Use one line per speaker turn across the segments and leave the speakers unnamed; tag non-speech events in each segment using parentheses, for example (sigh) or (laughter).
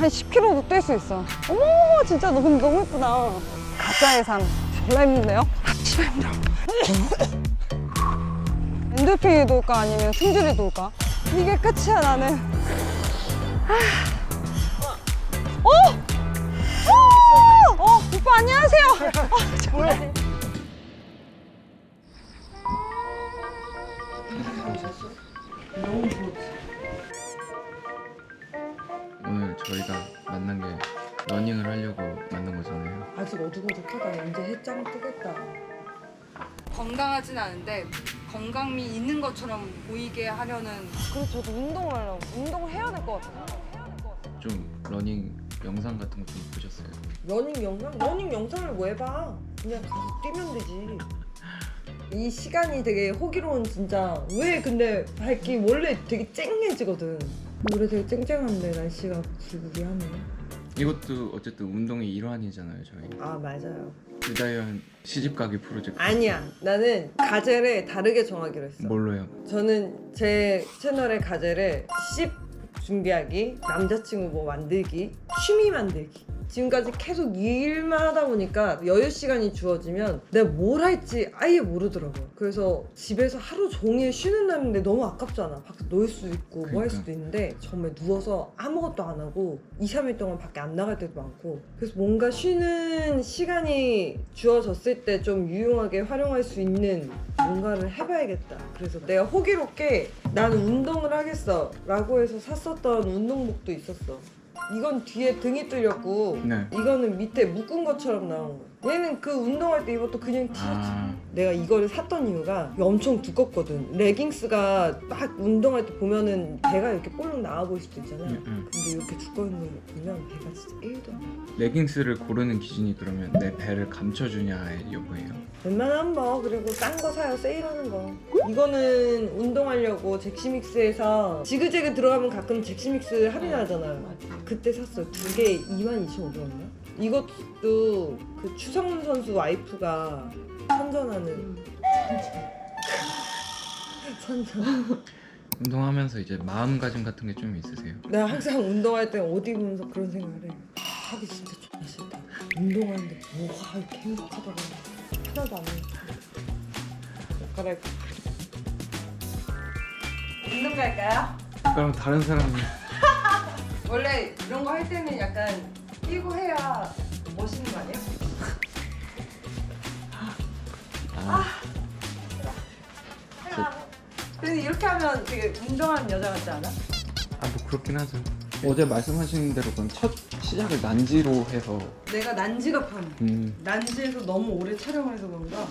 한 10km도 뛸 수 있어. 어머, 진짜 너 근데 너무 예쁘다. 가짜의 삶. 졸라 힘든데요? 아, 진짜 힘들어. (laughs) 엔돌핀이 돌까 아니면 승질이 돌까? 이게 끝이야, 나는. 아. 어? 어! 어, 오빠 안녕하세요. 아, 정말.
오늘
어둑어둑하다. 이제 해장 뜨겠다.
건강하진 않은데 건강미 있는 것처럼 보이게 하려는 그래서 저도 운동을 하려고 운동을 해야 될 것 같아요
좀 러닝 영상 같은 거 좀 보셨어요?
러닝 영상? 러닝 영상을 왜 봐? 그냥 가서 뛰면 되지. 이 시간이 되게 호기로운 진짜. 왜 근데 밝기 원래 되게 쨍해지거든. 올해 되게 쨍쨍한데 날씨가 불구리하네.
이것도 어쨌든 운동의 일환이잖아요, 저희.
아 맞아요.
유다현 시집 가기 프로젝트.
아니야. 나는 가제를 다르게 정하기로 했어.
뭘로요?
저는 제 채널의 가제를 10 준비하기, 남자친구 뭐 만들기, 취미 만들기. 지금까지 계속 일만 하다 보니까 여유 시간이 주어지면 내가 뭘 할지 아예 모르더라고요. 그래서 집에서 하루 종일 쉬는 날인데 너무 아깝잖아. 밖에 놀 수도 있고 뭐 할
그러니까.
수도 있는데 정말 누워서 아무것도 안 하고 2, 3일 동안 밖에 안 나갈 때도 많고 그래서 뭔가 쉬는 시간이 주어졌을 때 좀 유용하게 활용할 수 있는 뭔가를 해봐야겠다. 그래서 내가 호기롭게 나는 운동을 하겠어 라고 해서 샀었던 운동복도 있었어. 이건 뒤에 등이 뚫렸고
네.
이거는 밑에 묶은 것처럼 나온 거야. 얘는 그 운동할 때 입어도 그냥 티였지.
아,
내가 이거를 샀던 이유가 이게 엄청 두껍거든. 레깅스가 막 운동할 때 보면은 배가 이렇게 볼록 나와 보일 수도 있잖아.
음, 음.
근데 이렇게 두꺼운 걸 보면 배가 진짜 1도 안 나와.
레깅스를 고르는 기준이 그러면 내 배를 감춰주냐의 여부예요.
웬만하면 뭐 그리고 딴거 사요 세일하는 거 이거는 운동하려고 잭시믹스에서 지그재그 들어가면 가끔 잭시믹스 할인하잖아요 그때 샀어요 두 개에 22,500원이야 이것도 그 추성훈 선수 와이프가 선전하는. 선전.
운동하면서 이제 마음가짐 같은 게 좀 있으세요?
내가 항상 운동할 때옷 입으면서 그런 생각을 해. 아, 하기 진짜 존나 싫다. 운동하는데 뭐가 이렇게 행복하다고 하나도 안 행복해. 운동 갈까요?
그럼 다른 사람이 (laughs)
원래 이런 거 할 때는 약간 뛰고 해야 멋있는 거 아니에요? 근데 이렇게 하면 되게 운동하는 여자 같지 않아?
아, 뭐 그렇긴 하죠. 어제 말씀하신 대로 그럼 첫 시작을 난지로 해서
내가 난지가 판
음,
난지에서 너무 오래 촬영을 해서 그런가?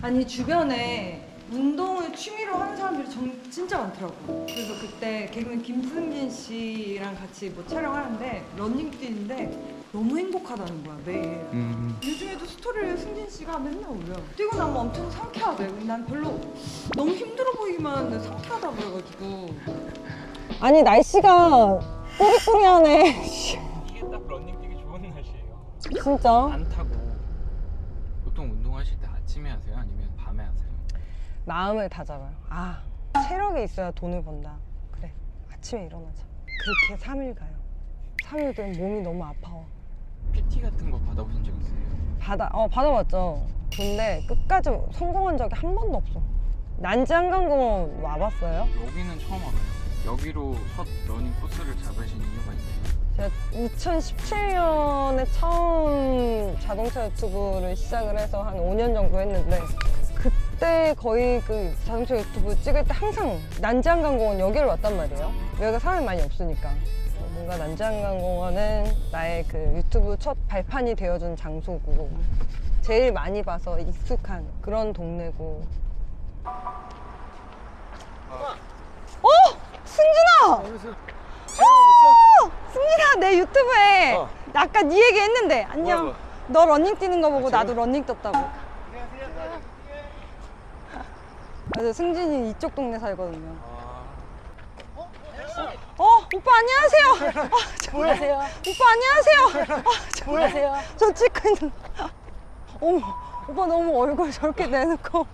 아니 주변에 운동을 취미로 하는 사람들이 정, 진짜 많더라고. 그래서 그때 개그맨 김승진 씨랑 같이 뭐 촬영하는데 러닝 뛰는데 너무 행복하다는 거야 매일.
음,
요즘에도 스토리를 승진 씨가 맨날 올려. 뛰고 나면 엄청 상쾌하대. 근데 난 별로 너무 힘들어 보이기만 하는데 상쾌하다 그래가지고.
아니 날씨가 꾸리꾸리하네
이게 딱 런닝 뛰기 좋은 날씨예요.
진짜
안 타고 보통 운동하실 때 아침에 하세요? 아니면 밤에 하세요?
마음을 다잡아요 아 체력이 있어야 돈을 번다 그래 아침에 일어나자 그렇게 3일 가요 3일 되면 몸이 너무 아파워
PT 같은 거 받아보신 적 있어요?
받아 어 받아봤죠 근데 끝까지 성공한 적이 한 번도 없어 난지 한강공원 와봤어요?
여기는 처음 와봐요. 여기로 첫 러닝 코스를 잡으신 이유가 있나요?
제가 2017년에 처음 자동차 유튜브를 시작을 해서 한 5년 정도 했는데 그때 거의 그 자동차 유튜브 찍을 때 항상 난지한강공원 여기를 왔단 말이에요. 여기가 사람이 많이 없으니까. 뭔가 난지한강공원은 나의 그 유튜브 첫 발판이 되어준 장소고 제일 많이 봐서 익숙한 그런 동네고. 어! 승준아! 어! 승민아 내 유튜브에
어.
나 아까 네 얘기 했는데 안녕
뭐라고?
너 러닝 뛰는 거 보고
아?
나도 러닝 떴다고 그래서 승진이 이쪽 동네 살거든요 어 오빠 안녕하세요 어, 저-
뭐야?
오빠 안녕하세요 어, 저,
뭐야?
저 찍고 있는 어머 오빠 너무 얼굴 저렇게 내놓고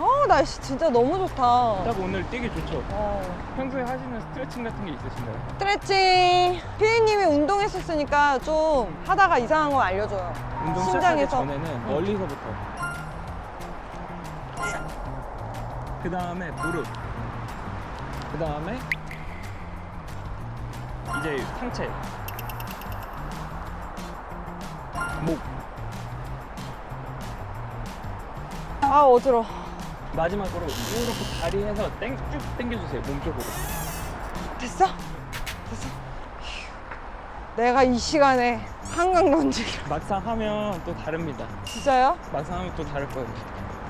어 날씨 진짜 너무 좋다.
딱 오늘 뛰기 좋죠.
어.
평소에 하시는 스트레칭 같은 게 있으신가요?
스트레칭. 피디님이 운동했었으니까 좀 하다가 이상한 거 알려줘요.
운동 시작하기
심장에서.
전에는 멀리서부터. 그 다음에 무릎. 그 다음에 이제 상체. 목.
아 어지러.
마지막으로 이렇게 다리 해서 땡, 쭉 당겨주세요. 몸쪽으로.
됐어? 됐어. 휴. 내가 이 시간에 한강 던지기.
막상 하면 또 다릅니다.
진짜요?
막상 하면 또 다를 거예요.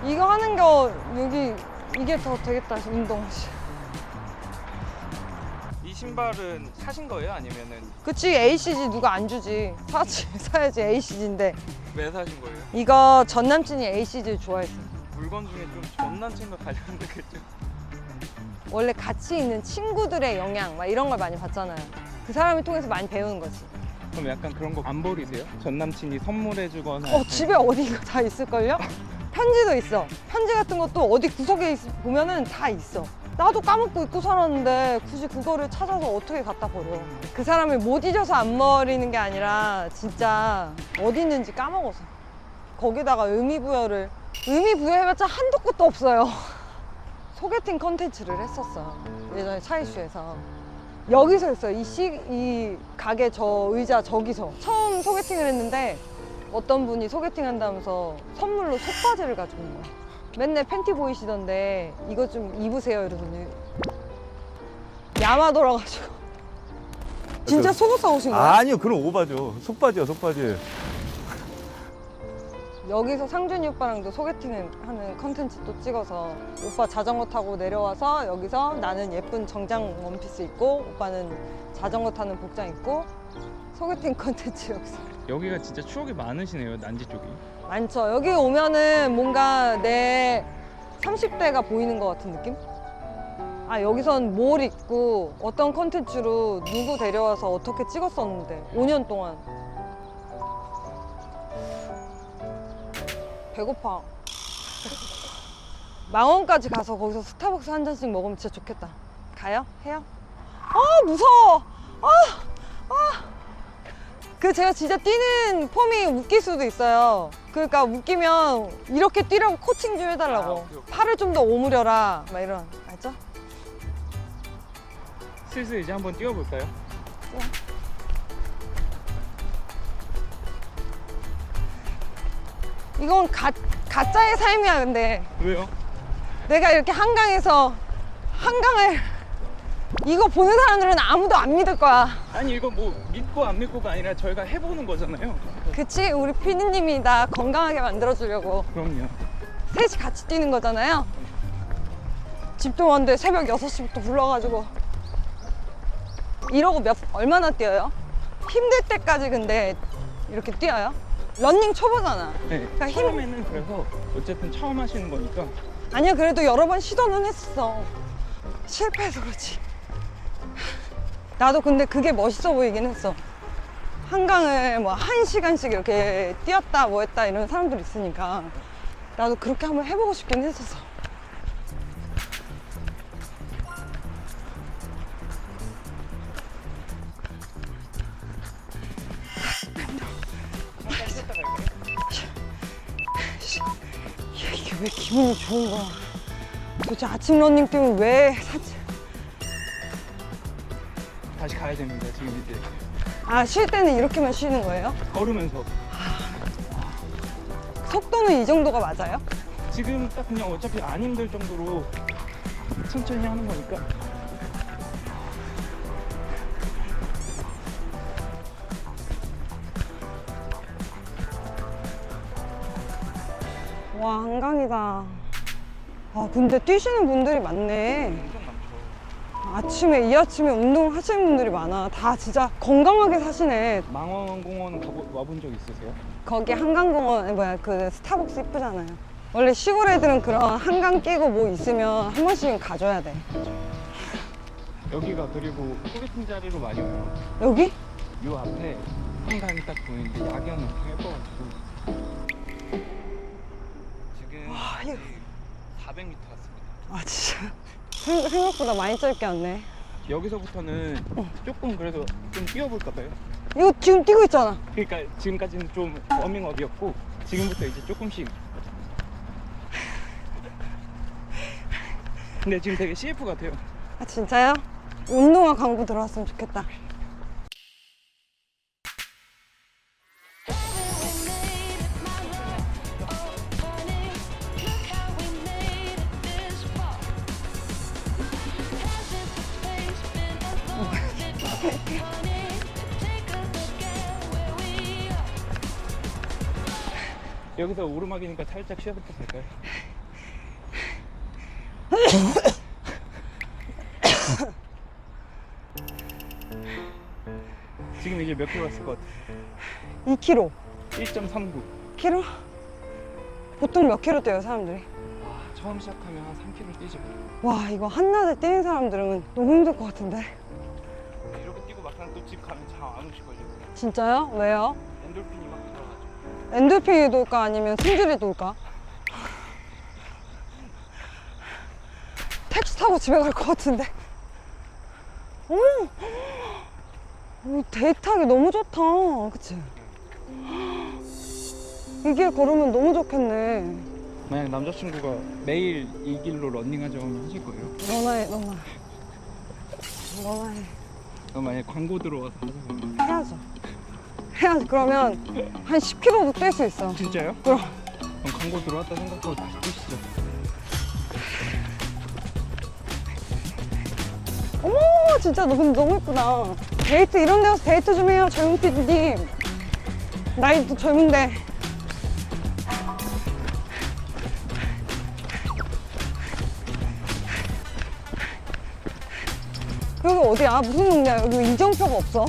이거 하는 거 여기 이게 더 되겠다 운동.
이 신발은 사신 거예요? 아니면은
그치 ACG 누가 안 주지? 사지 (laughs) 사야지 ACG인데
왜 사신 거예요?
이거 전 남친이 ACG 좋아했어.
물건 중에 좀 전남친과 관련되겠죠?
원래 같이 있는 친구들의 영향 막 이런 걸 많이 받잖아요. 그 사람을 통해서 많이 배우는 거지.
그럼 약간 그런 거 안 버리세요? 전 남친이 선물해주거나
어 집에 어디가 다 있을걸요? 편지도 있어. 편지 같은 것도 어디 구석에 있- 보면은 다 있어. 나도 까먹고 입고 살았는데 굳이 그거를 찾아서 어떻게 갖다 버려. 그 사람을 못 잊어서 안 버리는 게 아니라 진짜 어디 있는지 까먹어서. 거기다가 의미부여를 의미부여해봤자 한도 끝도 없어요. (laughs) 소개팅 컨텐츠를 했었어. 예전에 차이슈에서. 여기서 했어요. 이 시, 이 가게 저 의자 저기서. 처음 소개팅을 했는데 어떤 분이 소개팅 한다면서 선물로 속바지를 가져온 거야. 맨날 팬티 보이시던데 이거 좀 입으세요 이러더니 야마돌아가지고 진짜 속옷 사오신 거야?
아니요, 그럼 오바죠. 속바지요, 속바지.
여기서 상준이 오빠랑도 소개팅을 하는 컨텐츠 또 찍어서 오빠 자전거 타고 내려와서 여기서 나는 예쁜 정장 원피스 입고 오빠는 자전거 타는 복장 입고 소개팅 (laughs) 컨텐츠 여기서
여기가 진짜 추억이 많으시네요 난지 쪽이
많죠. 여기 오면은 뭔가 내 30대가 보이는 것 같은 느낌? 아, 여기선 뭘 입고 어떤 컨텐츠로 누구 데려와서 어떻게 찍었었는데 5년 동안. 배고파. (laughs) 망원까지 가서 거기서 스타벅스 한 잔씩 먹으면 진짜 좋겠다. 가요? 해요? 아, 무서워! 아! 아! 그 제가 진짜 뛰는 폼이 웃길 수도 있어요. 그러니까 웃기면 이렇게 뛰라고 코칭 좀 해달라고.
아, 오케이, 오케이.
팔을 좀 더 오므려라. 막 이런. 알죠?
슬슬 이제 한번 뛰어볼까요?
이건 가, 가짜의 삶이야, 근데.
왜요?
내가 이렇게 한강에서 한강을 이거 보는 사람들은 아무도 안 믿을 거야.
아니 이거 뭐 믿고 안 믿고가 아니라 저희가 해보는 거잖아요
그치? 우리 피디님이 나 건강하게 만들어주려고.
그럼요
셋이 같이 뛰는 거잖아요. 집도 왔는데 새벽 6시부터 불러가지고. 이러고 몇, 얼마나 뛰어요? 힘들 때까지 근데 이렇게 뛰어요? 런닝 초보잖아.
네
그러니까 힘-
처음에는 그래서 어쨌든 처음 하시는 거니까
아니야, 그래도 여러 번 시도는 했어. 실패해서 그렇지. 나도 근데 그게 멋있어 보이긴 했어. 한강을 뭐 한 시간씩 이렇게 뛰었다 뭐 했다 이런 사람들 있으니까 나도 그렇게 한번 해보고 싶긴 했었어. (laughs) 야, 이게 왜 기분이 좋은 거야? 도대체 아침 러닝 때문에 왜사
가야 됩니다 지금 이제
아, 쉴 때는 이렇게만 쉬는 거예요?
걸으면서
속도는 이 정도가 맞아요?
지금 딱 그냥 어차피 안 힘들 정도로 천천히 하는 거니까
와, 한강이다. 아, 근데 뛰시는 분들이 많네. 아침에, 이 아침에 운동을 하시는 분들이 많아. 다 진짜 건강하게 사시네.
망원공원 가보, 와본 적 있으세요?
거기 한강공원, 뭐야, 그 스타벅스 이쁘잖아요. 원래 시골 애들은 그런 한강 끼고 뭐 있으면 한 번씩은 가줘야 돼.
여기가 그리고 소개팅 자리로 많이 와요
여기?
요 앞에 한강이 딱 보이는데 야경 엄청 예뻐가지고 지금
와, 이거-
400 400m 왔습니다.
아 진짜 생- 생각보다 많이 짧게 왔네.
여기서부터는 조금 그래도 좀 뛰어볼까 봐요.
이거 지금 뛰고 있잖아.
그러니까 지금까지는 좀 워밍업이었고 지금부터 이제 조금씩. 근데 지금 되게 CF 같아요.
아 진짜요? 운동화 광고 들어왔으면 좋겠다. (laughs)
여기서 오르막이니까 살짝 쉬어도 될까요? (laughs) 지금 이제 몇 킬로 왔을 것 같아요?
2kg.
1.39.
키로? 보통 몇 킬로 뛰어요 사람들이?
아, 처음 시작하면 한 3킬로 뛰죠.
와 이거 한낮에 뛰는 사람들은 너무 힘들 것 같은데.
막상 또 집 가면 잠 안 오실걸요?
진짜요? 왜요?
엔돌핀이 막 들어가죠.
엔돌핀이 돌까 아니면 승질이 돌까? 택시 타고 집에 갈 것 같은데. 어머! 이 데이트하기 너무 좋다. 그치? 이 길 걸으면 너무 좋겠네.
만약 남자친구가 매일 이 길로 런닝하자고 하실 거예요?
너나 해, 너나. 너나 해.
그럼 만약 광고 들어와서 하자고
해야죠. 해야지. 그러면 한 10km도 뛸수 있어.
진짜요?
그럼.
그럼 광고 들어왔다 생각하고 다시 뛰시죠.
어머 진짜 너무 너무 예쁘다 데이트 이런 데서 데이트 좀 해요 젊은 PD님 나이도 젊은데 여기 어디야? 무슨 동네야? 여기 이정표가 없어.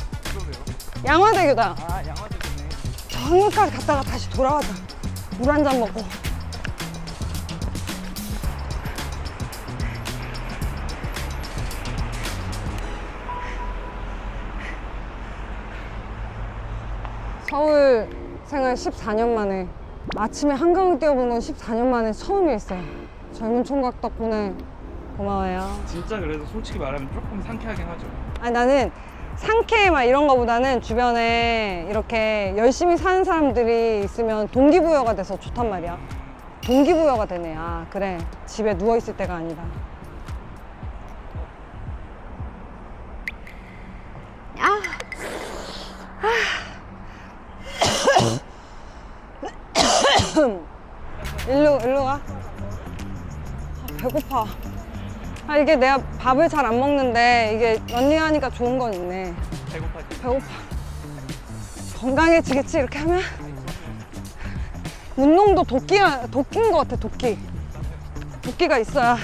양화대교다.
아, 양화대교네.
저기까지 갔다가 다시 돌아가자. 물 한 잔 먹고. 서울 생활 14년 만에 아침에 한강을 뛰어보는 건 14년 만에 처음이었어요. 젊은 총각 덕분에 고마워요
진짜 그래도 솔직히 말하면 조금 상쾌하긴 하죠.
아니 나는 상쾌 막 이런 거보다는 주변에 이렇게 열심히 사는 사람들이 있으면 동기부여가 돼서 좋단 말이야. 동기부여가 되네. 아 그래 집에 누워 있을 때가 아니다. 아. (coughs) 일로 일로 가. 아, 배고파. 아 이게 내가 밥을 잘 안 먹는데 이게 런닝하니까 좋은 건 있네.
배고파지.
배고파. 건강해지겠지 이렇게 하면. 운동도 도끼야 도끼인 것 같아 도끼. 도끼가 있어야.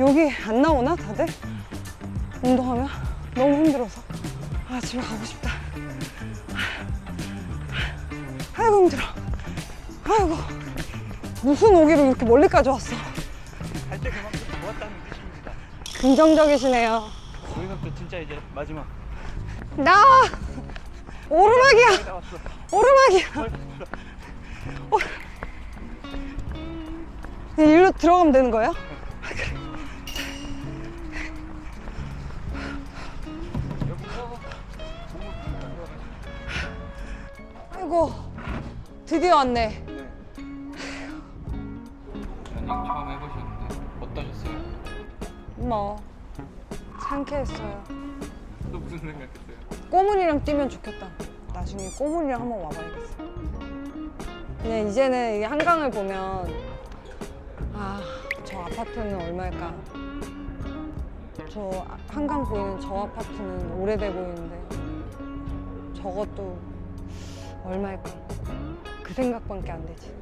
여기 안 나오나 다들? 운동하면 너무 힘들어서 아 집에 가고 싶다. 아이고 힘들어. 아이고 무슨 오기로 이렇게 멀리까지 왔어.
갈 때 그만큼 좋았다는 뜻입니다.
긍정적이시네요.
여기서부터 진짜 이제 마지막.
나 오르막이야.
다 왔어.
오르막이야. 어. 일로 들어가면 되는 거예요? 아이고 드디어 왔네. 뭐 상쾌했어요.
또 무슨 생각했어요?
꼬문이랑 뛰면 좋겠다. 나중에 꼬문이랑 한번 와봐야겠어. 그냥 이제는 이 한강을 보면 아 저 아파트는 얼마일까? 저 한강 보이는 저 아파트는 오래돼 보이는데 저것도 얼마일까? 그 생각밖에 안 되지.